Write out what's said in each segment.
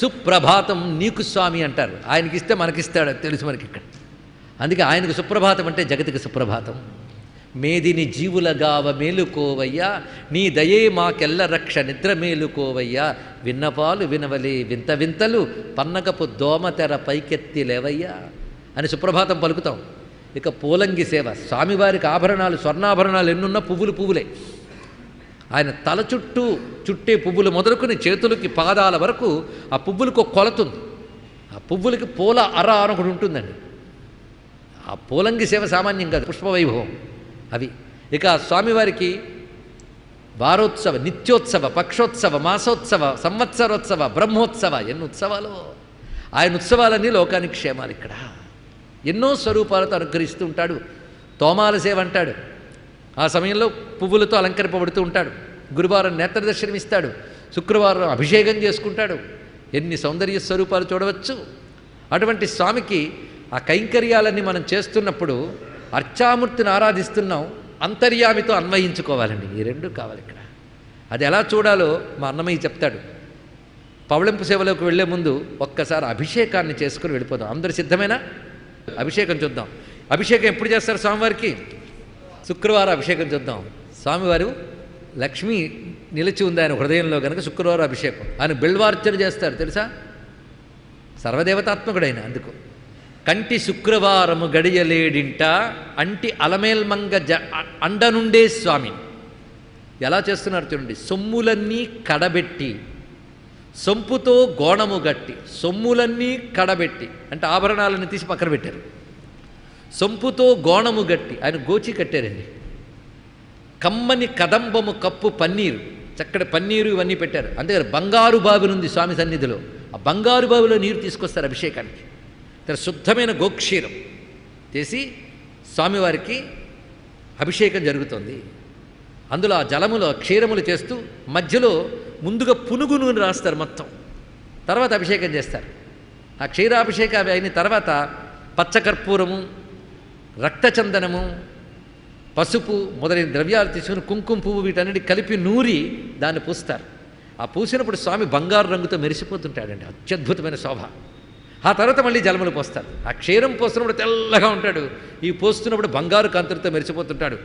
సుప్రభాతం నీకు స్వామి అంటారు. ఆయనకి ఇస్తే మనకిస్తాడు తెలుసు మనకి ఇక్కడ అందుకే ఆయనకు సుప్రభాతం అంటే జగతికి సుప్రభాతం. మేదిని జీవులగావ మేలుకోవయ్యా నీ దయే మాకెల్ల రక్ష నిద్ర మేలుకోవయ్యా. విన్నపాలు వినవలే వింత వింతలు పన్నగపు దోమతెర పైకెత్తి లేవయ్యా అని సుప్రభాతం పలుకుతాం. ఇక పూలంగి సేవ స్వామివారికి ఆభరణాలు స్వర్ణాభరణాలు ఎన్నున్నా పువ్వులు పువ్వులే. ఆయన తల చుట్టూ చుట్టే పువ్వులు మొదలుకొని చేతులకి పాదాల వరకు ఆ పువ్వులకు కొలతుంది ఆ పువ్వులకి పూల అర అని ఒకటి ఉంటుందండి. ఆ పూలంగి సేవ సామాన్యం కాదు పుష్పవైభవం. అవి. ఇక ఆ స్వామివారికి వారోత్సవ నిత్యోత్సవ పక్షోత్సవ మాసోత్సవ సంవత్సరోత్సవ బ్రహ్మోత్సవ ఎన్ని ఉత్సవాలు? ఆయన ఉత్సవాలన్నీ లోకానికి క్షేమాలు ఇక్కడ. ఎన్నో స్వరూపాలతో అనుగ్రహిస్తూ ఉంటాడు. తోమాల సేవ అంటాడు. ఆ సమయంలో పువ్వులతో అలంకరింపబడుతూ ఉంటాడు. గురువారం నేత్ర దర్శనమిస్తాడు శుక్రవారం అభిషేకం చేసుకుంటాడు. ఎన్ని సౌందర్య స్వరూపాలు చూడవచ్చు. అటువంటి స్వామికి ఆ కైంకర్యాలన్నీ మనం చేస్తున్నప్పుడు అర్చామూర్తిని ఆరాధిస్తున్నాం. అంతర్యామితో అన్వయించుకోవాలండి. ఈ రెండు కావాలి ఇక్కడ. అది ఎలా చూడాలో మా అన్నమయ్య చెప్తాడు. పవళింపు సేవలోకి వెళ్ళే ముందు ఒక్కసారి అభిషేకాన్ని చేసుకుని వెళ్ళిపోదాం. అందరు సిద్ధమేనా? అభిషేకం చూద్దాం. అభిషేకం ఎప్పుడు చేస్తారు స్వామివారికి? శుక్రవారం అభిషేకం చూద్దాం. స్వామివారు లక్ష్మి నిలిచి ఉంది ఆయన హృదయంలో కనుక శుక్రవారం అభిషేకం. ఆయన బిల్వార్చన చేస్తారు తెలుసా? సర్వదేవతాత్మకుడైన అందుకు. కంటి శుక్రవారము గడియలేడింట అంటి అలమేల్మంగ జ అండనుండే స్వామి. ఎలా చేస్తున్నారు చూడండి. సొమ్ములన్నీ కడబెట్టి సొంపుతో గోణము గట్టి సొమ్ములన్నీ కడబెట్టి అంటే ఆభరణాలను తీసి పక్కన పెట్టారు. సొంపుతో గోణము గట్టి. ఆయన గోచి కట్టారండి. కమ్మని కదంబము కప్పు పన్నీరు. చక్కటి పన్నీరు ఇవన్నీ పెట్టారు. అంతేకాదు బంగారు బావినుంది స్వామి సన్నిధిలో. ఆ బంగారు బావిలో నీరు తీసుకొస్తారు అభిషేకానికి. తన శుద్ధమైన గోక్షీరం చేసి స్వామివారికి అభిషేకం జరుగుతుంది. అందులో ఆ జలములో క్షీరములు చేస్తూ మధ్యలో ముందుగా పునుగు నూనె రాస్తారు మొత్తం. తర్వాత అభిషేకం చేస్తారు. ఆ క్షీరాభిషేకం అవి అయిన తర్వాత పచ్చకర్పూరము రక్తచందనము పసుపు మొదలైన ద్రవ్యాలు తీసుకుని కుంకుమ పువ్వు వీటన్నిటి కలిపి నూరి దాన్ని పూస్తారు. ఆ పూసినప్పుడు స్వామి బంగారు రంగుతో మెరిసిపోతుంటాడండి. అత్యద్భుతమైన శోభ. ఆ తర్వాత మళ్ళీ జలములు పోస్తారు. ఆ క్షీరం పోస్తున్నప్పుడు తెల్లగా ఉంటాడు. ఈ పోస్తున్నప్పుడు బంగారు కాంతులతో మెరిసిపోతుంటాడు.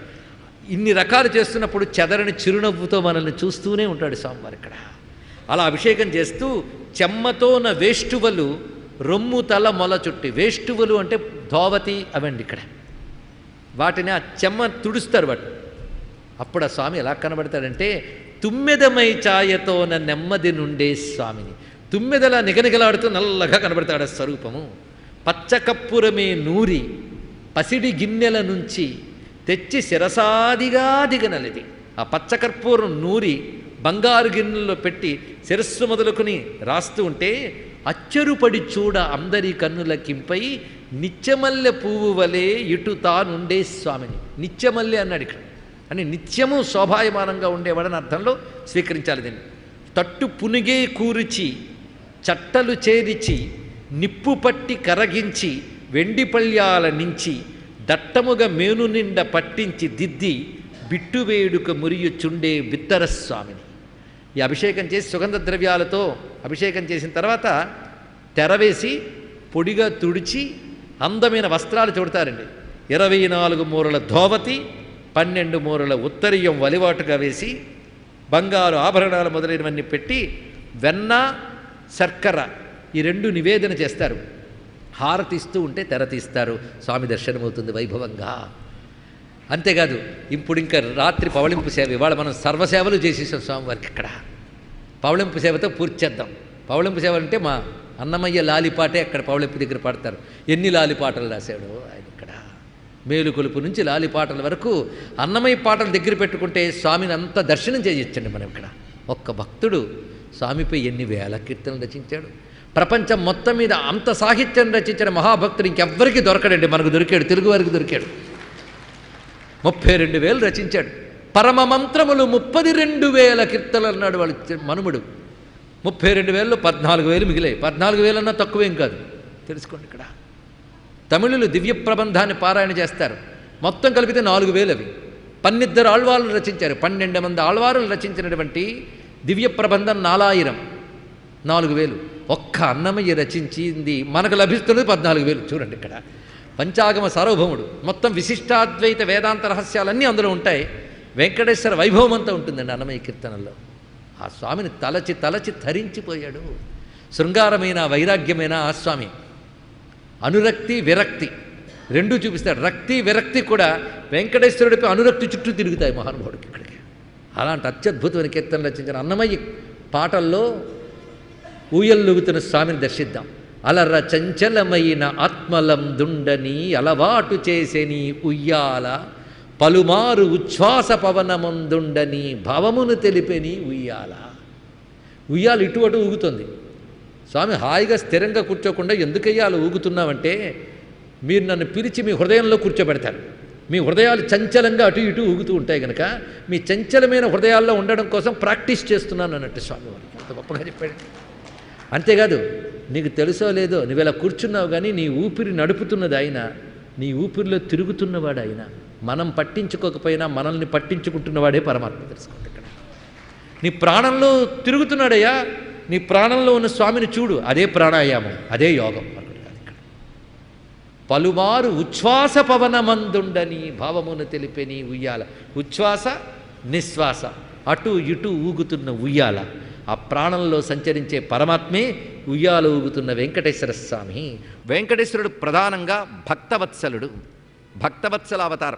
ఇన్ని రకాలు చేస్తున్నప్పుడు చెదరని చిరునవ్వుతో మనల్ని చూస్తూనే ఉంటాడు స్వామివారు ఇక్కడ. అలా అభిషేకం చేస్తూ చెమ్మతోన వేష్టువలు రొమ్ము తల మొల చుట్టి వేష్టువలు అంటే ధోవతి అవండి ఇక్కడ. వాటిని ఆ చెమ్మ తుడుస్తారు వాటి. అప్పుడు ఆ స్వామి ఎలా కనబడతాడంటే తుమ్మెదమై ఛాయతోన నెమ్మది నుండే స్వామిని. తుమ్మెదలా నిగనిగలాడుతూ నల్లగా కనబడతాడు ఆ స్వరూపము. పచ్చకప్పురమే నూరి పసిడి గిన్నెల నుంచి తెచ్చి శిరసాదిగా దిగనలిది. ఆ పచ్చకర్పూరం నూరి బంగారు గిన్నెల్లో పెట్టి శిరస్సు మొదలుకుని రాస్తూ ఉంటే అచ్చరుపడి చూడ అందరి కన్నులకింపై నిత్యమల్లె పువ్వు వలె ఇటు తానుండే స్వామిని. నిత్యమల్లె అన్నాడు ఇక్కడ. అని నిత్యము శోభాయమానంగా ఉండేవాడని అర్థంలో స్వీకరించాలి దీన్ని. తట్టు పునిగే కూరిచి చట్టలు చేరిచి నిప్పు పట్టి కరగించి వెండి పళ్ళ్యాల నుంచి దట్టముగా మేను నిండ పట్టించి దిద్ది బిట్టువేడుక మురియుచుండే బిత్తర స్వామిని. ఈ అభిషేకం చేసి సుగంధ ద్రవ్యాలతో అభిషేకం చేసిన తర్వాత తెరవేసి పొడిగా తుడిచి అందమైన వస్త్రాలు చూడతారండి ఇరవై నాలుగు మూరల ధోవతి పన్నెండు మూరల ఉత్తరీయం వలివాటుగా వేసి బంగారు ఆభరణాలు మొదలైనవన్నీ పెట్టి వెన్న శర్కర ఈ రెండు నివేదన చేస్తారు. హారతిస్తూ ఉంటే తెర తీస్తారు. స్వామి దర్శనమవుతుంది వైభవంగా. అంతేకాదు ఇప్పుడు ఇంకా రాత్రి పవళింపు సేవ ఇవాళ మనం సర్వసేవలు చేసేసాం స్వామివారికి ఇక్కడ. పవళింపు సేవతో పూర్తి చేద్దాం. పవళింపు సేవ అంటే మా అన్నమయ్య లాలిపాటే అక్కడ పవళింపు దగ్గర పాడతారు. ఎన్ని లాలిపాటలు రాశాడు ఆయన ఇక్కడ. మేలుకొలుపు నుంచి లాలిపాటల వరకు అన్నమయ్య పాటలు దగ్గర పెట్టుకుంటే స్వామిని అంత దర్శనం చేయొచ్చండి మనం ఇక్కడ. ఒక్క భక్తుడు స్వామిపై ఎన్ని వేల కీర్తనలు రచించాడు. ప్రపంచం మొత్తం మీద అంత సాహిత్యం రచించిన మహాభక్తుడు ఇంకెవ్వరికి దొరకడండి. మనకు దొరికాడు తెలుగు వారికి దొరికాడు. ముప్పై రెండు వేలు రచించాడు. పరమ మంత్రములు ముప్పది రెండు వేల కీర్తనలు అన్నాడు వాళ్ళు మనుముడు. ముప్పై రెండు వేలలో పద్నాలుగు వేలు మిగిలాయి. పద్నాలుగు వేలన్నా తక్కువేం కాదు. తెలుసుకోండి ఇక్కడ. తమిళులు దివ్య ప్రబంధాన్ని పారాయణ చేస్తారు. మొత్తం కలిపితే నాలుగు వేలు అవి పన్నిద్దరు ఆళ్వారులు రచించారు. పన్నెండు మంది ఆళ్వారులు రచించినటువంటి దివ్య ప్రబంధం నాలాయిరం. నాలుగు వేలు. ఒక్క అన్నమయ్య రచించింది మనకు లభిస్తున్నది పద్నాలుగు వేలు. చూడండి ఇక్కడ. పంచాగమ సార్వభౌముడు. మొత్తం విశిష్టాద్వైత వేదాంత రహస్యాలన్నీ అందులో ఉంటాయి. వెంకటేశ్వర వైభవం అంతా ఉంటుందండి అన్నమయ్య కీర్తనల్లో. ఆ స్వామిని తలచి తలచి ధరించిపోయాడు. శృంగారమైన వైరాగ్యమైన ఆ స్వామి. అనురక్తి విరక్తి. రెండూ చూపిస్తాడు. రక్తి విరక్తి కూడా వెంకటేశ్వరుడిపై అనురక్తి చుట్టూ తిరుగుతాయి మహానుభావుడికి ఇక్కడికి. అలాంటి అత్యద్భుతమైన కీర్తన రచించిన అన్నమయ్య పాటల్లో ఊయల్లుగుతున్న స్వామిని దర్శిద్దాం. అలర చంచలమైన ఆత్మలం దుండని అలవాటు చేసేని ఉయ్యాల పలుమారు ఉచ్ఛ్వాస పవనమందుండని భవమును తెలిపెని ఉయ్యాల. ఉయ్యాల ఇటు అటు ఊగుతుంది. స్వామి హాయిగా స్థిరంగా కూర్చోకుండా ఎందుకయ్యా అలా ఊగుతున్నామంటే మీరు నన్ను పిలిచి మీ హృదయంలో కూర్చోబెడతారు. మీ హృదయాలు చంచలంగా అటు ఇటు ఊగుతూ ఉంటాయి కనుక మీ చంచలమైన హృదయాల్లో ఉండడం కోసం ప్రాక్టీస్ చేస్తున్నాను అన్నట్టు స్వామివారు. అంత గొప్పగా చెప్పాడు. అంతేకాదు నీకు తెలుసో లేదో నువ్వు ఇలా కూర్చున్నావు కానీ నీ ఊపిరి నడుపుతున్నది ఆయన నీ ఊపిరిలో తిరుగుతున్నవాడు ఆయన మనం పట్టించుకోకపోయినా మనల్ని పట్టించుకుంటున్నవాడే పరమాత్మ తెలుసుకోండి ఇక్కడ. నీ ప్రాణంలో తిరుగుతున్నాడయ్యా నీ ప్రాణంలో ఉన్న స్వామిని చూడు అదే ప్రాణాయామం అదే యోగం ఇక్కడ. పలుమారు ఉచ్ఛ్వాస పవనమందుండని భావమును తెలిపే ఉయ్యాల. ఉచ్ఛ్వాస నిశ్వాస అటు ఇటు ఊగుతున్న ఉయ్యాల. ఆ ప్రాణంలో సంచరించే పరమాత్మే ఉయ్యాల ఊగుతున్న వెంకటేశ్వర స్వామి. వెంకటేశ్వరుడు ప్రధానంగా భక్తవత్సలుడు. భక్తవత్సల అవతారం.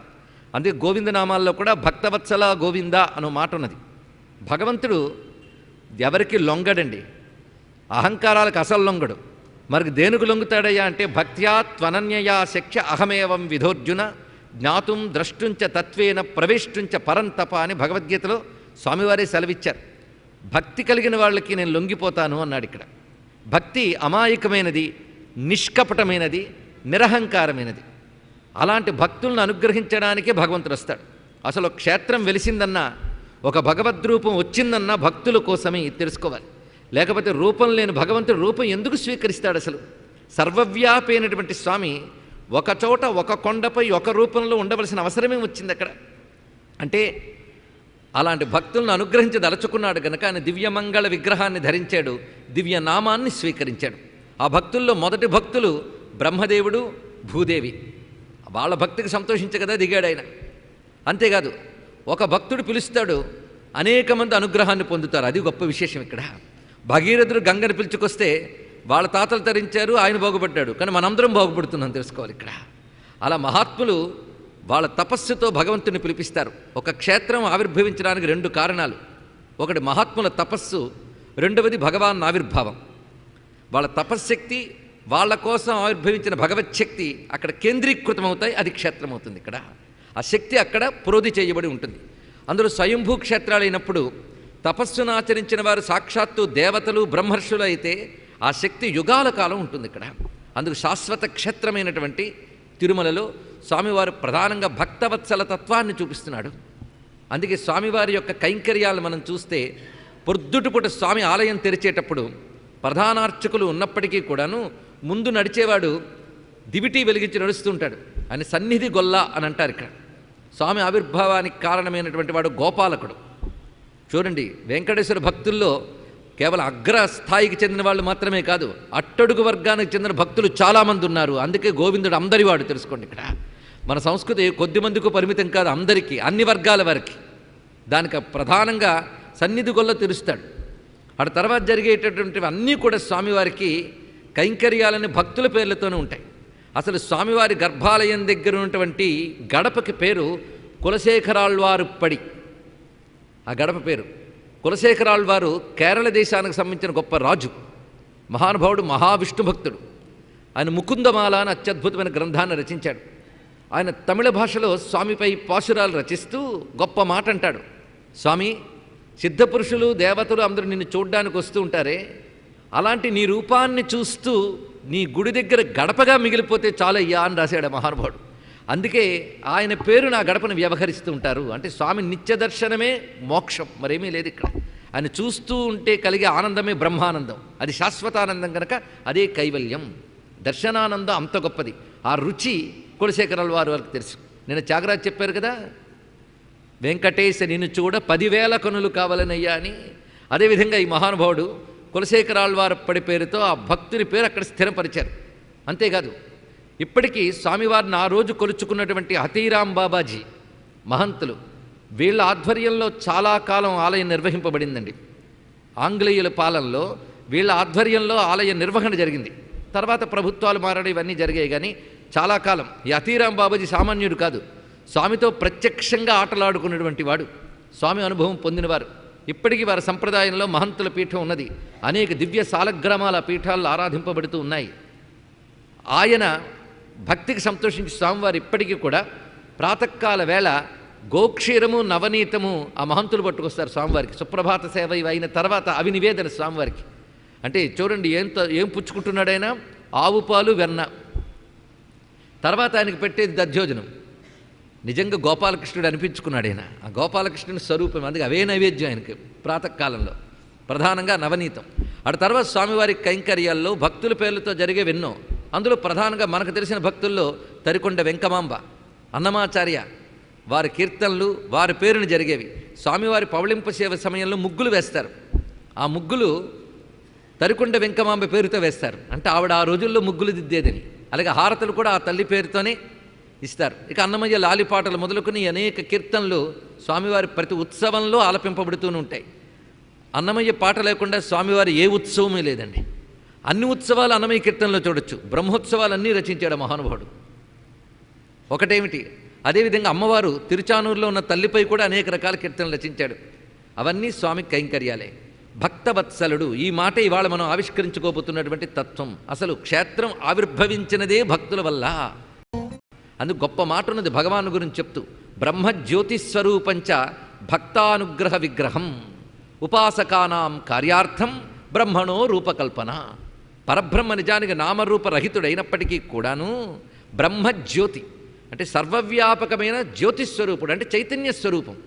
అందుకే గోవిందనామాల్లో కూడా భక్తవత్సల గోవింద అనే మాట ఉన్నది. భగవంతుడు ఎవరికి లొంగడండి. అహంకారాలకు అసలు లొంగడు. మరి దేనికి లొంగుతాడయ్యా అంటే భక్త్యా త్వనన్యయా శక్య అహమేవం విధోర్జున జ్ఞాతుం ద్రష్టుంచ తత్వేన ప్రవేష్టుంచ పరంతప అని భగవద్గీతలో స్వామివారే సెలవిచ్చారు. భక్తి కలిగిన వాళ్ళకి నేను లొంగిపోతాను అన్నాడు ఇక్కడ. భక్తి అమాయకమైనది నిష్కపటమైనది నిరహంకారమైనది. అలాంటి భక్తులను అనుగ్రహించడానికే భగవంతుడు వస్తాడు. అసలు క్షేత్రం వెలిసిందన్నా ఒక భగవద్రూపం వచ్చిందన్నా భక్తుల కోసమే తెలుసుకోవాలి. లేకపోతే రూపం లేని భగవంతుడు రూపం ఎందుకు స్వీకరిస్తాడు అసలు? సర్వవ్యాపి అయినటువంటి స్వామి ఒక చోట ఒక కొండపై ఒక రూపంలో ఉండవలసిన అవసరమే వచ్చింది అక్కడ. అంటే అలాంటి భక్తులను అనుగ్రహించి దలుచుకున్నాడు గనక ఆయన దివ్యమంగళ విగ్రహాన్ని ధరించాడు దివ్య నామాన్ని స్వీకరించాడు. ఆ భక్తుల్లో మొదటి భక్తులు బ్రహ్మదేవుడు భూదేవి. వాళ్ళ భక్తికి సంతోషించగదా దిగాడు ఆయన. అంతేకాదు ఒక భక్తుడు పిలుస్తాడు అనేక మంది అనుగ్రహాన్ని పొందుతారు. అది గొప్ప విశేషం ఇక్కడ. భగీరథుడు గంగని పిలుచుకొస్తే వాళ్ళ తాతలు తరించారు ఆయన బాగుపడ్డాడు. కానీ మనందరం బాగుపడుతున్నాం తెలుసుకోవాలి ఇక్కడ. అలా మహాత్ములు వాళ్ళ తపస్సుతో భగవంతుని పిలిపిస్తారు. ఒక క్షేత్రం ఆవిర్భవించడానికి రెండు కారణాలు. ఒకటి మహాత్ముల తపస్సు రెండవది భగవాన్ ఆవిర్భావం. వాళ్ళ తపశ్శక్తి వాళ్ళ కోసం ఆవిర్భవించిన భగవచ్శక్తి అక్కడ కేంద్రీకృతమవుతాయి అది క్షేత్రం అవుతుంది ఇక్కడ. ఆ శక్తి అక్కడ ప్రోధి చేయబడి ఉంటుంది. అందులో స్వయంభూ క్షేత్రాలు అయినప్పుడు తపస్సును ఆచరించిన వారు సాక్షాత్తు దేవతలు బ్రహ్మర్షులు అయితే ఆ శక్తి యుగాల కాలం ఉంటుంది ఇక్కడ. అందుకు శాశ్వత క్షేత్రమైనటువంటి తిరుమలలో స్వామివారు ప్రధానంగా భక్తవత్సల తత్వాన్ని చూపిస్తున్నాడు. అందుకే స్వామివారి యొక్క కైంకర్యాలు మనం చూస్తే పొద్దుటిపూట స్వామి ఆలయం తెరిచేటప్పుడు ప్రధానార్చకులు ఉన్నప్పటికీ కూడాను ముందు నడిచేవాడు దివిటి వెలిగించి నడుస్తుంటాడు. అని సన్నిధి గొల్ల అని అంటారు ఇక్కడ. స్వామి ఆవిర్భావానికి కారణమైనటువంటి వాడు గోపాలకుడు. చూడండి వెంకటేశ్వర భక్తుల్లో కేవలం అగ్రస్థాయికి చెందిన వాళ్ళు మాత్రమే కాదు అట్టడుగు వర్గానికి చెందిన భక్తులు చాలామంది ఉన్నారు. అందుకే గోవిందుడు అందరివాడు తెలుసుకోండి ఇక్కడ. మన సంస్కృతి కొద్ది మందికి పరిమితం కాదు అందరికీ అన్ని వర్గాల వారికి. దానికి ప్రధానంగా సన్నిధి గొల్ల తెరుస్తాడు ఆ తర్వాత జరిగేటటువంటివి అన్నీ కూడా స్వామివారికి కైంకర్యాలని భక్తుల పేర్లతోనే ఉంటాయి. అసలు స్వామివారి గర్భాలయం దగ్గర ఉన్నటువంటి గడపకి పేరు కులశేఖరాళ్వారు పడి. ఆ గడప పేరు. కులశేఖరాళ్వారు కేరళ దేశానికి సంబంధించిన గొప్ప రాజు. మహానుభావుడు మహావిష్ణు భక్తుడు. ఆయన ముకుందమాల అని అత్యద్భుతమైన గ్రంథాన్ని రచించాడు. ఆయన తమిళ భాషలో స్వామిపై పాశురాలు రచిస్తూ గొప్ప మాట అంటాడు స్వామి సిద్ధపురుషులు దేవతలు అందరూ నిన్ను చూడ్డానికి వస్తూ ఉంటారే? అలాంటి నీ రూపాన్ని చూస్తూ నీ గుడి దగ్గర గడపగా మిగిలిపోతే చాలయ్యా అని రాశాడు ఆ మహానుభావుడు. అందుకే ఆయన పేరు నా గడపను వ్యవహరిస్తూ ఉంటారు. అంటే స్వామి నిత్య దర్శనమే మోక్షం మరేమీ లేదు ఇక్కడ. ఆయన చూస్తూ ఉంటే కలిగే ఆనందమే బ్రహ్మానందం. అది శాశ్వతానందం కనుక అదే కైవల్యం. దర్శనానందం అంత గొప్పది. ఆ రుచి కులశేఖరాల వారు వారికి తెలుసు. నేను త్యాగరాజ్ చెప్పారు కదా వెంకటేశ నిన్ను చూడ పదివేల కనులు కావాలనయ్యా అని. అదేవిధంగా ఈ మహానుభావుడు కులశేఖరాళ్వారప్పటి పేరుతో ఆ భక్తుని పేరు అక్కడ స్థిరపరిచారు. అంతేకాదు ఇప్పటికీ స్వామివారిని ఆ రోజు కొలుచుకున్నటువంటి హతీరాం బాబాజీ మహంతులు వీళ్ళ ఆధ్వర్యంలో చాలా కాలం ఆలయం నిర్వహింపబడిందండి. ఆంగ్లేయుల పాలనలో వీళ్ళ ఆధ్వర్యంలో ఆలయ నిర్వహణ జరిగింది. తర్వాత ప్రభుత్వాలు మారడం ఇవన్నీ జరిగాయి కానీ చాలా కాలం ఈ అతీరాం బాబాజీ సామాన్యుడు కాదు. స్వామితో ప్రత్యక్షంగా ఆటలాడుకున్నటువంటి వాడు. స్వామి అనుభవం పొందినవారు. ఇప్పటికీ వారి సంప్రదాయంలో మహంతుల పీఠం ఉన్నది. అనేక దివ్య సాలగ్రామాల పీఠాల్లో ఆరాధింపబడుతూ ఉన్నాయి. ఆయన భక్తికి సంతోషించి స్వామివారు ఇప్పటికీ కూడా ప్రాతకాల వేళ గోక్షీరము నవనీతము ఆ మహంతులు పట్టుకొస్తారు స్వామివారికి. సుప్రభాత సేవ ఇవి అయిన తర్వాత అవి నివేదన స్వామివారికి. అంటే చూడండి ఏం త- ఏం పుచ్చుకుంటున్నాడైనా? ఆవు పాలు వెన్న. తర్వాత ఆయనకి పెట్టేది దధ్యోజనం. నిజంగా గోపాలకృష్ణుడు అనిపించుకున్నాడు ఆయన ఆ గోపాలకృష్ణుని స్వరూపం అందుకే అవే నైవేద్యం ఆయనకి ప్రాతకాలంలో. ప్రధానంగా నవనీతం. అటు తర్వాత స్వామివారి కైంకర్యాల్లో భక్తుల పేర్లతో జరిగే ఎన్నో అందులో ప్రధానంగా మనకు తెలిసిన భక్తుల్లో తరికొండ వెంకమాంబ అన్నమాచార్య. వారి కీర్తనలు వారి పేరును జరిగేవి. స్వామివారి పవళింప సేవ సమయంలో ముగ్గులు వేస్తారు. ఆ ముగ్గులు తరికొండ వెంకమాంబ పేరుతో వేస్తారు. అంటే ఆవిడ ఆ రోజుల్లో ముగ్గులు దిద్దేదని. అలాగే హారతులు కూడా ఆ తల్లి పేరుతోనే ఇస్తారు. ఇక అన్నమయ్య లాలిపాటలు మొదలుకొని అనేక కీర్తనలు స్వామివారి ప్రతి ఉత్సవంలో ఆలపింపబడుతూనే ఉంటాయి. అన్నమయ్య పాట లేకుండా స్వామివారి ఏ ఉత్సవమే లేదండి. అన్ని ఉత్సవాలు అన్నమయ్య కీర్తనలో చూడొచ్చు. బ్రహ్మోత్సవాలు అన్నీ రచించాడు మహానుభావుడు. ఒకటేమిటి? అదేవిధంగా అమ్మవారు తిరుచానూరులో ఉన్న తల్లిపై కూడా అనేక రకాల కీర్తనలు రచించాడు. అవన్నీ స్వామి కైంకర్యాలే. భక్తవత్సలుడు ఈ మాట ఇవాళ మనం ఆవిష్కరించుకోబోతున్నటువంటి తత్వం. అసలు క్షేత్రం ఆవిర్భవించినదే భక్తుల వల్ల. అందుకు గొప్ప మాట ఉన్నది భగవాను గురించి చెప్తూ బ్రహ్మజ్యోతిస్వరూపంచ భక్తానుగ్రహ విగ్రహం ఉపాసకానాం కార్యార్థం బ్రహ్మణో రూపకల్పన. పరబ్రహ్మ నిజానికి నామరూపరహితుడైనప్పటికీ కూడాను బ్రహ్మజ్యోతి అంటే సర్వవ్యాపకమైన జ్యోతిస్వరూపుడు అంటే చైతన్య స్వరూపం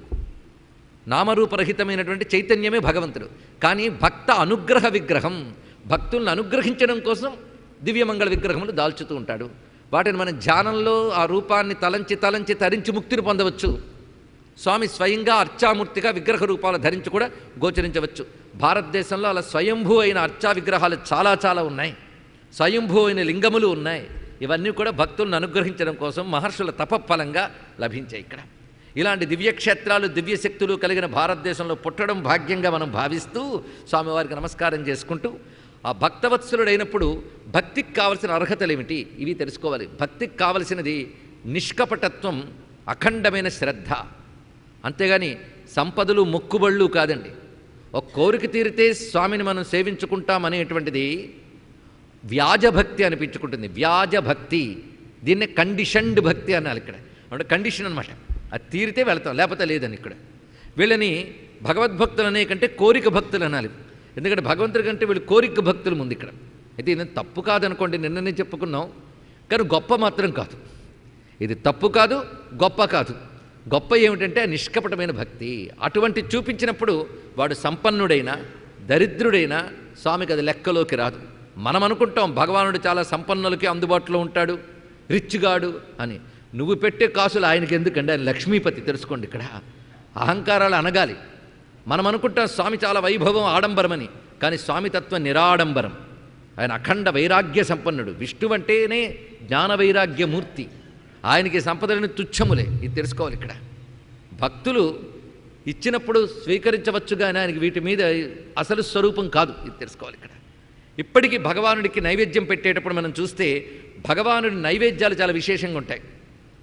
నామరూపరహితమైనటువంటి చైతన్యమే భగవంతుడు. కానీ భక్త అనుగ్రహ విగ్రహం భక్తులను అనుగ్రహించడం కోసం దివ్యమంగళ విగ్రహములు దాల్చుతూ ఉంటాడు. వాటిని మన ధ్యానంలో ఆ రూపాన్ని తలంచి తలంచి తరించి ముక్తిని పొందవచ్చు. స్వామి స్వయంగా అర్చామూర్తిగా విగ్రహ రూపాలు ధరించి కూడా గోచరించవచ్చు. భారతదేశంలో అలా స్వయంభూ అయిన అర్చా విగ్రహాలు చాలా చాలా ఉన్నాయి. స్వయంభూ అయిన లింగములు ఉన్నాయి. ఇవన్నీ కూడా భక్తులను అనుగ్రహించడం కోసం మహర్షుల తపఫలంగా లభించాయి ఇక్కడ. ఇలాంటి దివ్యక్షేత్రాలు దివ్యశక్తులు కలిగిన భారతదేశంలో పుట్టడం భాగ్యంగా మనం భావిస్తూ స్వామివారికి నమస్కారం చేసుకుంటూ ఆ భక్తవత్సలుడైనప్పుడు భక్తికి కావలసిన అర్హతలు ఏమిటి ఇవి తెలుసుకోవాలి. భక్తికి కావలసినది నిష్కపటత్వం అఖండమైన శ్రద్ధ. అంతేగాని సంపదలు మొక్కుబళ్ళు కాదండి. ఒక కోరిక తీరితే స్వామిని మనం సేవించుకుంటామనేటువంటిది వ్యాజభక్తి అనిపించుకుంటుంది. వ్యాజభక్తి. దీన్నే కండిషన్డ్ భక్తి అనాలి ఇక్కడ. అంటే కండిషన్ అనమాట అది తీరితే వెళతాం లేకపోతే లేదని ఇక్కడ. వీళ్ళని భగవద్భక్తులు అనే కంటే కోరిక భక్తులు అనాలి ఎందుకంటే భగవంతుడి కంటే వీళ్ళు కోరిక భక్తులు ముందు ఇక్కడ. అయితే ఇది తప్పు కాదనుకోండి నిన్ననే చెప్పుకున్నాం. కానీ గొప్ప మాత్రం కాదు. ఇది తప్పు కాదు గొప్ప కాదు. గొప్ప ఏమిటంటే నిష్కపటమైన భక్తి. అటువంటి చూపించినప్పుడు వాడు సంపన్నుడైనా దరిద్రుడైనా స్వామికి అది లెక్కలోకి రాదు. మనం అనుకుంటాం భగవానుడు చాలా సంపన్నులకి అందుబాటులో ఉంటాడు రిచ్గాడు అని. నువ్వు పెట్టే కాసులు ఆయనకి ఎందుకండి? ఆయన లక్ష్మీపతి తెలుసుకోండి ఇక్కడ. అహంకారాలు అనగాలి మనం అనుకుంటాం స్వామి చాలా వైభవం ఆడంబరమని. కానీ స్వామితత్వం నిరాడంబరం. ఆయన అఖండ వైరాగ్య సంపన్నుడు. విష్ణు అంటేనే జ్ఞాన వైరాగ్యమూర్తి ఆయనకి సంపదలను తుచ్చములే. ఇది తెలుసుకోవాలి ఇక్కడ. భక్తులు ఇచ్చినప్పుడు స్వీకరించవచ్చు కానీ ఆయనకి వీటి మీద అసలు స్వరూపం కాదు. ఇది తెలుసుకోవాలి ఇక్కడ. ఇప్పటికీ భగవానుడికి నైవేద్యం పెట్టేటప్పుడు మనం చూస్తే భగవానుడి నైవేద్యాలు చాలా విశేషంగా ఉంటాయి.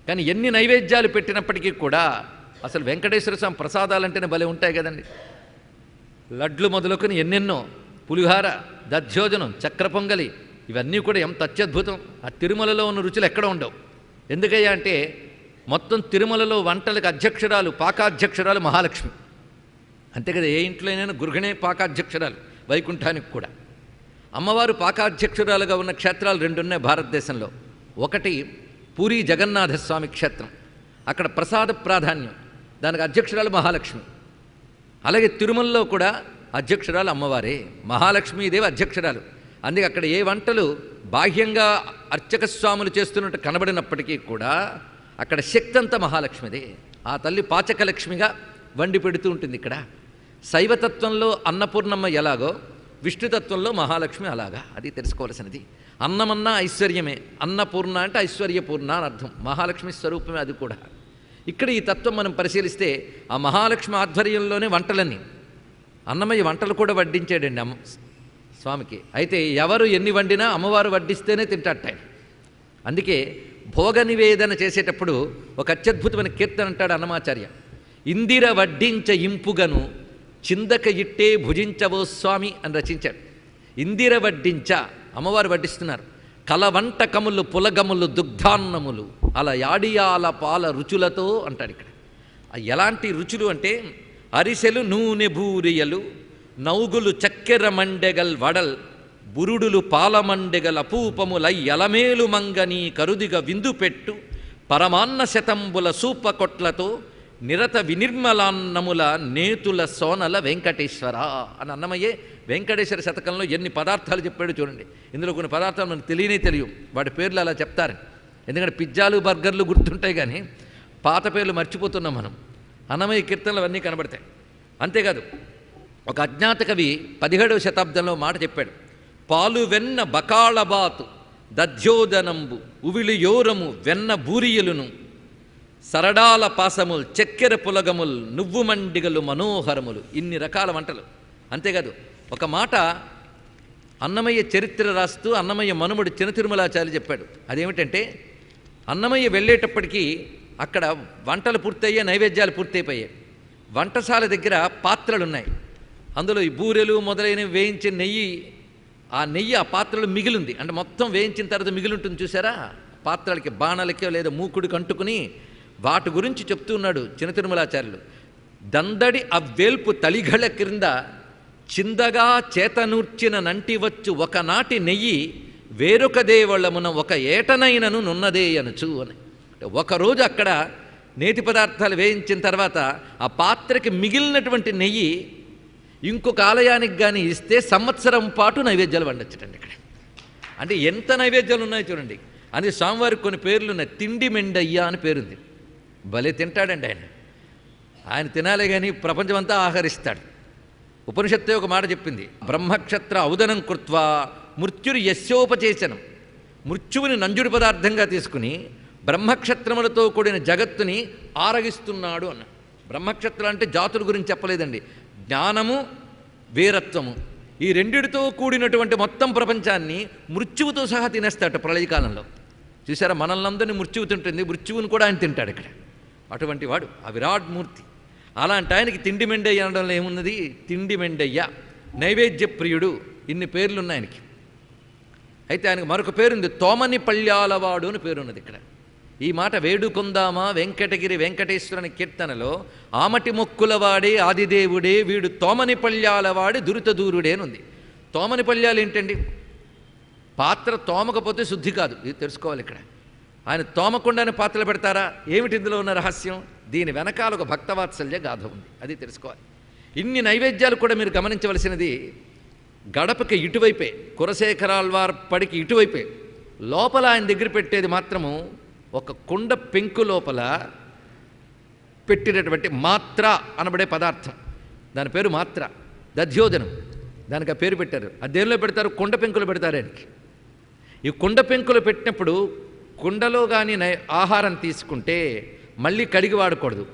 కానీ ఎన్ని నైవేద్యాలు పెట్టినప్పటికీ కూడా అసలు వెంకటేశ్వర స్వామి ప్రసాదాలంటేనే భలే ఉంటాయి కదండి. లడ్లు మొదలుకొని ఎన్నెన్నో పులిహార దధ్యోజనం చక్ర పొంగలి ఇవన్నీ కూడా ఎంత అత్యద్భుతం. ఆ తిరుమలలో ఉన్న రుచులు ఎక్కడ ఉండవు. ఎందుకయ్యా అంటే మొత్తం తిరుమలలో వంటలకు అధ్యక్షురాలు పాకాధ్యక్షురాలు మహాలక్ష్మి. అంతే కదా ఏ ఇంట్లోనైనా గృహిణే పాకాధ్యక్షురాలు వైకుంఠానికి కూడా. అమ్మవారు పాకాధ్యక్షురాలుగా ఉన్న క్షేత్రాలు రెండున్నాయి భారతదేశంలో. ఒకటి పూరి జగన్నాథస్వామి క్షేత్రం. అక్కడ ప్రసాద ప్రాధాన్యం. దానికి అధ్యక్షురాలు మహాలక్ష్మి. అలాగే తిరుమలలో కూడా అధ్యక్షురాలు అమ్మవారే. మహాలక్ష్మీదేవి అధ్యక్షురాలు. అందుకే అక్కడ ఏ వంటలు బాహ్యంగా అర్చక స్వాములు చేస్తున్నట్టు కనబడినప్పటికీ కూడా అక్కడ శక్తి అంతా మహాలక్ష్మిదే. ఆ తల్లి పాచకలక్ష్మిగా వండి పెడుతూ ఉంటుంది ఇక్కడ. శైవతత్వంలో అన్నపూర్ణమ్మ ఎలాగో విష్ణుతత్వంలో మహాలక్ష్మి అలాగా. అది తెలుసుకోవాల్సినది. అన్నమన్నా ఐశ్వర్యమే. అన్నపూర్ణ అంటే ఐశ్వర్యపూర్ణ అని అర్థం. మహాలక్ష్మి స్వరూపమే అది కూడా. ఇక్కడ ఈ తత్వం మనం పరిశీలిస్తే ఆ మహాలక్ష్మి ఆధ్వర్యంలోనే వంటలన్నీ. అన్నమయ్య వంటలు కూడా వడ్డించాడండి అమ్మ స్వామికి. అయితే ఎవరు ఎన్ని వండినా అమ్మవారు వడ్డిస్తేనే తింటాట ఆయన. అందుకే భోగ నివేదన చేసేటప్పుడు ఒక అత్యద్భుతమైన కీర్తన అంటాడు అన్నమాచార్య. ఇందిర వడ్డించ ఇంపుగను చిందక ఇట్టే భుజించవో స్వామి అని రచించాడు. ఇందిర వడ్డించ అమ్మవారు వడ్డిస్తున్నారు. కలవంటకములు పులగములు దుగ్ధాన్నములు. అలా యాడియాల పాల రుచులతో అంటాడు ఇక్కడ. ఎలాంటి రుచులు అంటే అరిసెలు నూనె బూరియలు నౌగులు చక్కెర మండెగల్ వడల్ బురుడులు పాలమండెగల పూపములై ఎలమేలు మంగని కరుదిగ విందు పెట్టు పరమాన్న శతంబుల సూపకొట్లతో నిరత వినిర్మలాన్నముల నేతుల సోనల వెంకటేశ్వర అని అన్నమయ్యే వెంకటేశ్వర శతకంలో ఎన్ని పదార్థాలు చెప్పాడు చూడండి. ఇందులో కొన్ని పదార్థాలు మనకు తెలియనే తెలియవు. వాటి పేర్లు అలా చెప్తారు. ఎందుకంటే పిజ్జాలు బర్గర్లు గుర్తుంటాయి కానీ పాత పేర్లు మర్చిపోతున్నాం మనం. అన్నమయ్య కీర్తనలు అవన్నీ కనబడతాయి. అంతేకాదు ఒక అజ్ఞాత కవి పదిహేడవ శతాబ్దంలో మాట చెప్పాడు. పాలు వెన్న బకాళబాతు దధ్యోదనంబు ఉవిలి యోరము వెన్న బూరియలును సరడాల పాసములు చక్కెర పులగములు నువ్వు మండిగలు మనోహరములు. ఇన్ని రకాల వంటలు. అంతేకాదు ఒక మాట అన్నమయ్య చరిత్ర రాస్తూ అన్నమయ్య మనుముడు చినతిరుమలాచారి చెప్పాడు. అదేమిటంటే అన్నమయ్య వెళ్ళేటప్పటికీ అక్కడ వంటలు పూర్తయ్యాయి నైవేద్యాలు పూర్తయిపోయాయి. వంటశాల దగ్గర పాత్రలు ఉన్నాయి అందులో ఈ బూరెలు మొదలైనవి వేయించిన నెయ్యి ఆ నెయ్యి ఆ పాత్రలో మిగిలింది. అంటే మొత్తం వేయించిన తర్వాత మిగిలి ఉంటుంది చూసారా? పాత్రలకి బాణాలకే లేదా మూకుడికి అంటుకుని వాటి గురించి చెప్తూ ఉన్నాడు చిన్న తిరుమలాచార్యులు. దందడి అవ్వేల్పు తలిగళ క్రింద చిందగా చేతనూర్చిన నంటివచ్చు ఒకనాటి నెయ్యి వేరొక దేవళమున ఒక ఏటనైనను నున్నదే అనచు అని. ఒకరోజు అక్కడ నేతి పదార్థాలు వేయించిన తర్వాత ఆ పాత్రకి మిగిలినటువంటి నెయ్యి ఇంకొక ఆలయానికి కానీ ఇస్తే సంవత్సరం పాటు నైవేద్యాలు వండొచ్చటండి ఇక్కడ. అంటే ఎంత నైవేద్యాలు ఉన్నాయో చూడండి. అది స్వామివారికి కొన్ని పేర్లు ఉన్నాయి. తిండి మెండయ్య అని పేరుంది. భలే తింటాడండి ఆయన. ఆయన తినాలే కానీ ప్రపంచమంతా ఆహరిస్తాడు. ఉపనిషత్తే ఒక మాట చెప్పింది బ్రహ్మక్షత్ర ఔదనం కృత్వా మృత్యురు యస్యోపచేసనం మృత్యువుని నంజుడి పదార్థంగా తీసుకుని బ్రహ్మక్షత్రములతో కూడిన జగత్తుని ఆరగిస్తున్నాడు అన్న బ్రహ్మక్షత్రం అంటే జాతుల గురించి చెప్పలేదండి జ్ఞానము వీరత్వము. ఈ రెండిటితో కూడినటువంటి మొత్తం ప్రపంచాన్ని మృత్యువుతో సహా తినేస్తాడు ప్రళయకాలంలో. చూసారా మనల్ని అందరినీ మృత్యువు తింటుంది మృత్యువుని కూడా ఆయన తింటాడు ఇక్కడ. అటువంటి వాడు ఆ విరాట్ మూర్తి. అలాంటి ఆయనకి తిండి మెండయ్య అనడంలో ఏమున్నది? తిండి మెండయ్య. నైవేద్య ప్రియుడు ఇన్ని పేర్లు ఉన్నాయి ఆయనకి. అయితే ఆయనకు మరొక పేరుంది తోమని పళ్ళ్యాలవాడు అని పేరున్నది ఇక్కడ. ఈ మాట వేడుకొందామా? వెంకటగిరి వెంకటేశ్వరుని కీర్తనలో ఆమటి మొక్కులవాడే ఆదిదేవుడే వీడు తోమని పళ్ళ్యాలవాడి దురితదూరుడే అని ఉంది. తోమని పళ్ళ్యాలు ఏంటండి? పాత్ర తోమకపోతే శుద్ధి కాదు. ఇది తెలుసుకోవాలి ఇక్కడ. ఆయన తోమకుండానే పాత్రలు పెడతారా? ఏమిటి ఇందులో ఉన్న రహస్యం? దీని వెనకాల ఒక భక్తవాత్సల్య గాథ ఉంది. అది తెలుసుకోవాలి. ఇన్ని నైవేద్యాలు కూడా మీరు గమనించవలసినది గడపకి ఇటువైపే కురశేఖరాల్వార్ పడికి ఇటువైపే. లోపల ఆయన దగ్గర పెట్టేది మాత్రము ఒక కుండ పెంకు లోపల పెట్టినటువంటి మాత్ర అనబడే పదార్థం. దాని పేరు మాత్ర. దధ్యోదనం. దానికి ఆ పేరు పెట్టారు. అది దేనిలో పెడతారు? కుండ పెంకులు పెడతారు ఆయనకి. ఈ కుండ పెంకులు పెట్టినప్పుడు కుండలో కానీ నై ఆహారం తీసుకుంటే మళ్ళీ కడిగి వాడకూడదు.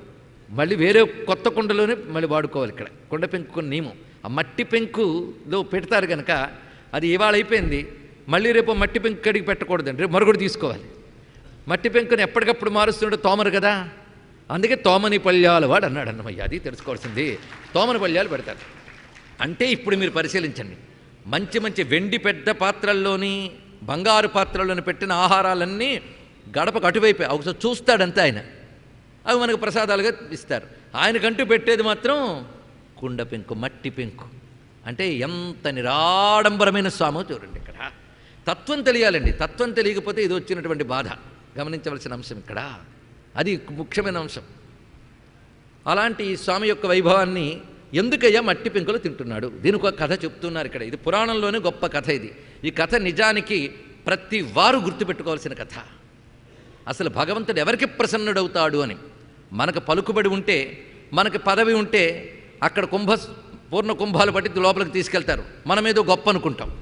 మళ్ళీ వేరే కొత్త కుండలోనే మళ్ళీ వాడుకోవాలి ఇక్కడ. కుండ పెంకు నియమం ఆ మట్టి పెంకులో పెడతారు కనుక అది ఇవాళ అయిపోయింది. మళ్ళీ రేపు మట్టి పెంకు కడిగి పెట్టకూడదండి. రేపు మరొకటి తీసుకోవాలి. మట్టి పెంకుని ఎప్పటికప్పుడు మారుస్తుంటే తోమరు కదా. అందుకే తోమని పళ్ళ్యాలు వాడు అన్నాడు అన్నమయ్య అది తెలుసుకోవాల్సింది. తోమని పళ్ళ్యాలు పెడతారు. అంటే ఇప్పుడు మీరు పరిశీలించండి. మంచి మంచి వెండి పెద్ద పాత్రల్లోని బంగారు పాత్రలను పెట్టిన ఆహారాలన్నీ గడపకు అటువైపే. ఒకసారి చూస్తాడంతే ఆయన. అవి మనకు ప్రసాదాలుగా ఇస్తారు. ఆయనకంటూ పెట్టేది మాత్రం కుండ పెంకు మట్టి పెంకు. అంటే ఎంత నిరాడంబరమైన స్వామో చూడండి ఇక్కడ. తత్వం తెలియాలండి. తత్వం తెలియకపోతే ఇది వచ్చినటువంటి బాధ. గమనించవలసిన అంశం ఇక్కడ. అది ముఖ్యమైన అంశం. అలాంటి ఈ స్వామి యొక్క వైభవాన్ని ఎందుకయ్యా మట్టి పెంకులు తింటున్నాడు? దీనికి ఒక కథ చెప్తున్నారు ఇక్కడ. ఇది పురాణంలోనే గొప్ప కథ ఇది. ఈ కథ నిజానికి ప్రతి వారు గుర్తుపెట్టుకోవాల్సిన కథ. అసలు భగవంతుడు ఎవరికి ప్రసన్నుడవుతాడు అని? మనకు పలుకుబడి ఉంటే మనకి పదవి ఉంటే అక్కడ కుంభ పూర్ణ కుంభాలు పట్టి లోపలికి తీసుకెళ్తారు. మనం ఏదో గొప్ప అనుకుంటాం.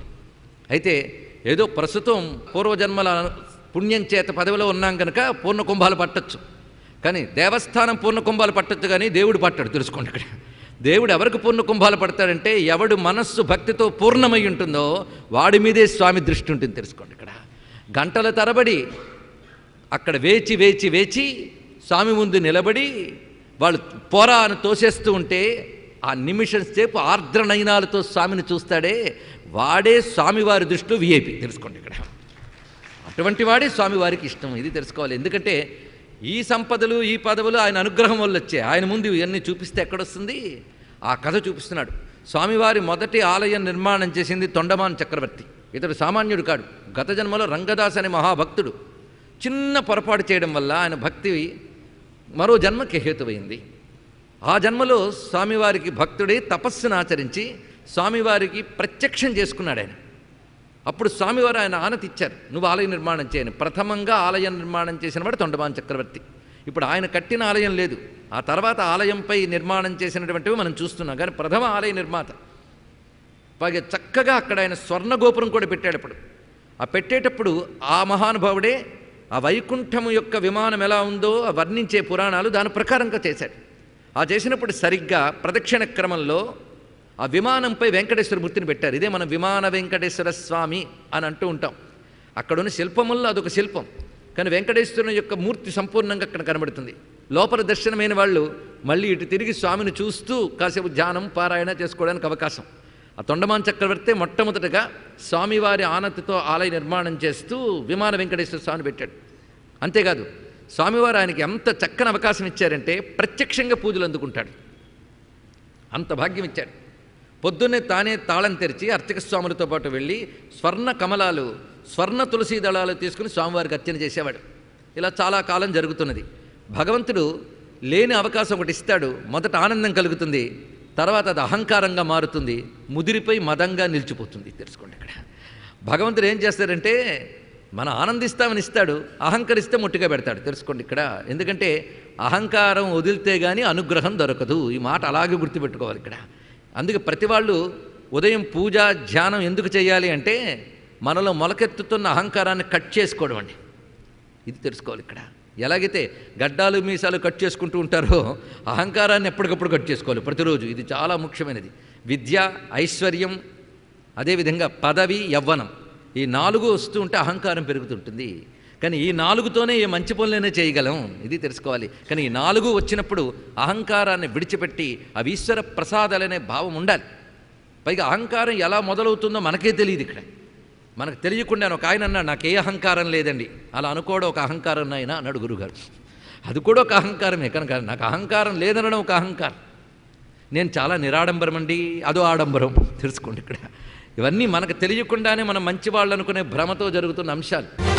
అయితే ఏదో ప్రస్తుతం పూర్వజన్మల పుణ్యం చేత పదవిలో ఉన్నాం కనుక పూర్ణ కుంభాలు పట్టచ్చు. కానీ దేవస్థానం పూర్ణ కుంభాలు పట్టచ్చు కానీ దేవుడు పట్టాడు. తెలుసుకోండి ఇక్కడ. దేవుడు ఎవరికి పూర్ణ కుంభాలు పడతాడంటే ఎవడు మనస్సు భక్తితో పూర్ణమై ఉంటుందో వాడి మీదే స్వామి దృష్టి ఉంటుంది తెలుసుకోండి ఇక్కడ. గంటల తరబడి అక్కడ వేచి వేచి వేచి స్వామి ముందు నిలబడి వాళ్ళు పోరా అని తోసేస్తూ ఉంటే ఆ నిమిషం సేపు ఆర్ద్ర నయనాలతో స్వామిని చూస్తాడే వాడే స్వామివారి దృష్టిలో విఐపి తెలుసుకోండి ఇక్కడ. అటువంటి వాడే స్వామివారికి ఇష్టం. ఇది తెలుసుకోవాలి. ఎందుకంటే ఈ సంపదలు ఈ పదవులు ఆయన అనుగ్రహం వల్ల వచ్చాయి. ఆయన ముందు ఇవన్నీ చూపిస్తే ఎక్కడొస్తుంది? ఆ కథ చూపిస్తున్నాడు. స్వామివారి మొదటి ఆలయం నిర్మాణం చేసింది తొండమాన్ చక్రవర్తి. ఇతడు సామాన్యుడు కాడు. గత జన్మలో రంగదాస్ అనే మహాభక్తుడు. చిన్న పొరపాటు చేయడం వల్ల ఆయన భక్తి మరో జన్మకి హేతువైంది. ఆ జన్మలో స్వామివారికి భక్తుడే తపస్సును ఆచరించి స్వామివారికి ప్రత్యక్షం చేసుకున్నాడు ఆయన అప్పుడు స్వామివారు ఆయన ఆనతి ఇచ్చారు. నువ్వు ఆలయ నిర్మాణం చేయను. ప్రథమంగా ఆలయం నిర్మాణం చేసిన వాడు తొండమాన్ చక్రవర్తి. ఇప్పుడు ఆయన కట్టిన ఆలయం లేదు. ఆ తర్వాత ఆలయంపై నిర్మాణం చేసినటువంటివి మనం చూస్తున్నాం. కానీ ప్రథమ ఆలయ నిర్మాత. పైగా చక్కగా అక్కడ ఆయన స్వర్ణ గోపురం కూడా పెట్టాడు అప్పుడు. ఆ పెట్టేటప్పుడు ఆ మహానుభావుడే ఆ వైకుంఠము యొక్క విమానం ఎలా ఉందో వర్ణించే పురాణాలు దాని ప్రకారంగా చేశాడు. ఆ చేసినప్పుడు సరిగ్గా ప్రదక్షిణ క్రమంలో ఆ విమానంపై వెంకటేశ్వర మూర్తిని పెట్టారు. ఇదే మనం విమాన వెంకటేశ్వర స్వామి అని అంటూ ఉంటాం. అక్కడున్న శిల్పముల్లో అదొక శిల్పం. కానీ వెంకటేశ్వరుని యొక్క మూర్తి సంపూర్ణంగా అక్కడ కనబడుతుంది. లోపల దర్శనమైన వాళ్ళు మళ్ళీ ఇటు తిరిగి స్వామిని చూస్తూ కాసేపు ధ్యానం పారాయణ చేసుకోవడానికి అవకాశం. ఆ తొండమాన్ చక్రవర్తి మొట్టమొదటగా స్వామివారి ఆనతితో ఆలయ నిర్మాణం చేస్తూ విమాన వెంకటేశ్వర స్వామిని పెట్టాడు. అంతేకాదు స్వామివారు ఆయనకి ఎంత చక్కని అవకాశం ఇచ్చారంటే ప్రత్యక్షంగా పూజలు అందుకుంటాడు. అంత భాగ్యం ఇచ్చాడు. పొద్దున్నే తానే తాళం తెరిచి అర్చక స్వాములతో పాటు వెళ్ళి స్వర్ణ కమలాలు స్వర్ణ తులసి దళాలు తీసుకుని స్వామివారికి అర్చన చేసేవాడు. ఇలా చాలా కాలం జరుగుతున్నది. భగవంతుడు లేని అవకాశం ఒకటి ఇస్తాడు. మొదట ఆనందం కలుగుతుంది. తర్వాత అది అహంకారంగా మారుతుంది. ముదిరిపై మదంగా నిలిచిపోతుంది. తెలుసుకోండి ఇక్కడ. భగవంతుడు ఏం చేస్తాడంటే మన ఆనందిస్తామని ఇస్తాడు. అహంకరిస్తే ముట్టిగా పెడతాడు. తెలుసుకోండి ఇక్కడ. ఎందుకంటే అహంకారం వదిలితే కానీ అనుగ్రహం దొరకదు. ఈ మాట అలాగే గుర్తుపెట్టుకోవాలి ఇక్కడ. అందుకే ప్రతి వాళ్ళు ఉదయం పూజ ధ్యానం ఎందుకు చేయాలి అంటే మనలో మొలకెత్తుతున్న అహంకారాన్ని కట్ చేసుకోవడం అండి. ఇది తెలుసుకోవాలి ఇక్కడ. ఎలాగైతే గడ్డాలు మీసాలు కట్ చేసుకుంటూ ఉంటారో అహంకారాన్ని ఎప్పటికప్పుడు కట్ చేసుకోవాలి ప్రతిరోజు. ఇది చాలా ముఖ్యమైనది. విద్య ఐశ్వర్యం అదేవిధంగా పదవి యవ్వనం ఈ నాలుగు వస్తూ ఉంటే అహంకారం పెరుగుతుంటుంది. కానీ ఈ నాలుగుతోనే ఏ మంచి పనులైనా చేయగలం. ఇది తెలుసుకోవాలి. కానీ ఈ నాలుగు వచ్చినప్పుడు అహంకారాన్ని విడిచిపెట్టి అవి ఈశ్వర ప్రసాదాలనే భావం ఉండాలి. పైగా అహంకారం ఎలా మొదలవుతుందో మనకే తెలియదు ఇక్కడ. మనకు తెలియకుండా ఒక ఆయన అన్నాడు నాకు ఏ అహంకారం లేదండి. అలా అనుకోవడం ఒక అహంకారం అయినా అన్నాడు గురుగారు. అది కూడా ఒక అహంకారమే. కనుక నాకు అహంకారం లేదనడం ఒక అహంకారం. నేను చాలా నిరాడంబరం అండి అదో ఆడంబరం. తెలుసుకోండి ఇక్కడ. ఇవన్నీ మనకు తెలియకుండానే మనం మంచి వాళ్ళు అనుకునే భ్రమతో జరుగుతున్న అంశాలు.